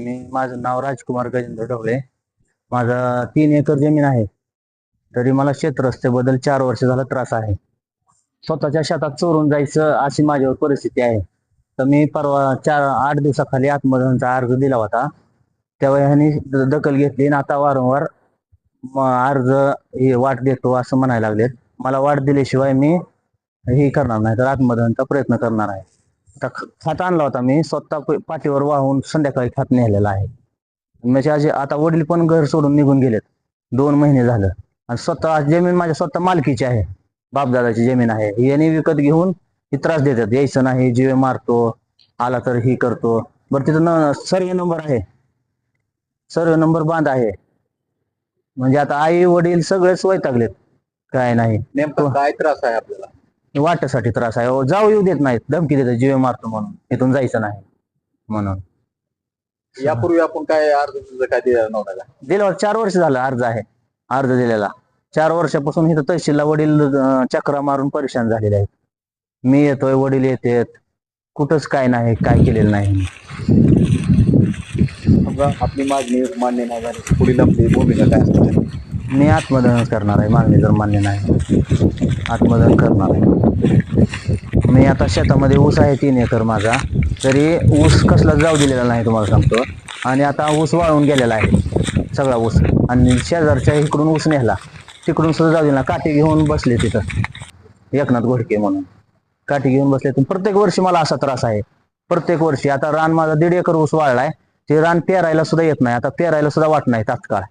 मी माझं नाव राजकुमार गजेंद्र ढवळे. माझा तीन एकर जमीन आहे. तरी मला शेतरस्त्याबद्दल चार वर्ष झाला त्रास आहे. स्वतःच्या शेतात चोरून जायचं अशी माझ्यावर परिस्थिती आहे. तर मी परवा चार आठ दिवसाखाली आत्मदहनचा अर्ज दिला होता. तेव्हा ह्यांनी दखल घेतली आणि आता वारंवार अर्ज हे वाट देतो असं म्हणायला लागलेत. मला वाट दिल्याशिवाय मी हे करणार नाही तर आत्मदहनचा प्रयत्न करणार आहे. आता खात आणला होता मी स्वतः पाठीवर वाहून संध्याकाळी खात नेलेला आहे. म्हणजे असे आता वडील पण घर सोडून निघून गेलेत. दोन महिने झालं. आणि स्वतः जमीन माझ्या स्वतः मालकीची आहे. बापदादाची जमीन आहे. याने विकत घेऊन हे त्रास देतात. यायचं नाही जीवे मारतो आला तर ही करतो. बरं तिथं न सर्वे नंबर आहे. सर्वे नंबर बांध आहे. म्हणजे आता आई वडील सगळेच वैतागलेत. काय नाही. नेमकं काय त्रास आहे आपल्याला? वाटासाठी त्रास आहे. अहो, जाऊ येऊ देत नाहीत. धमकी देतात जीवे मारतो म्हणून. इथून जायचं नाही म्हणून. यापूर्वी आपण काय अर्ज काय दिला नव्हता का? चार वर्ष झालं अर्ज आहे. अर्ज दिलेला. चार वर्षापासून इथं तहसीलला वडील अं, चक्रा मारून परेशान झालेले आहेत. मी येतोय वडील येतेत. कुठंच काय नाही काय केलेलं नाही. समजा आपली मागणी मान्य नाही झाली. पुढील आपली भूमिका काय असणार? आहे? मी आत्मदहन करणार आहे. मागणी जर मान्य नाही आत्मदहन करणार आहे. मी आता शेतामध्ये ऊस आहे तीन एकर माझा. तरी ऊस कसला जाऊ दिलेला नाही तुम्हाला सांगतो. आणि आता ऊस वाळून गेलेला आहे. सगळा ऊस. आणि शेजारच्या इकडून ऊस नेला तिकडून सुद्धा जाऊ दिला काठी घेऊन बसले तिथं. एकनाथ घोडके म्हणून. काठी घेऊन बसले. तर प्रत्येक वर्षी मला असा त्रास आहे. प्रत्येक वर्षी. आता रान माझा दीड एकर ऊस वाळलाय. ते रान पेरायला सुद्धा येत नाही. आता पेरायला सुद्धा वाट नाही तात्काळ.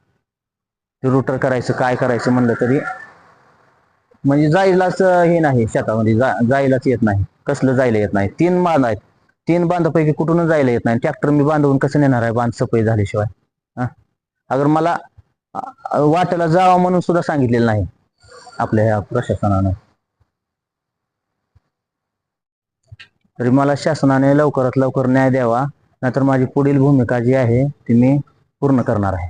रुटर करायचं काय करायचं म्हणलं तरी. म्हणजे जायलाच हे नाही शेतामध्ये जा जायलाच येत नाही. कसलं जायला येत नाही? तीन बांध आहेत. तीन बांधापैकी कुठूनच जायला येत नाही. ट्रॅक्टर मी बांधवून कसं नेणार आहे? बांध सफाई झाल्याशिवाय. अगर मला वाट्याला जावा म्हणून सुद्धा सांगितलेलं नाही आपल्या ह्या प्रशासनानं. तरी मला शासनाने लवकरात लवकर न्याय द्यावा. नाहीतर माझी पुढील भूमिका जी आहे ती मी पूर्ण करणार आहे.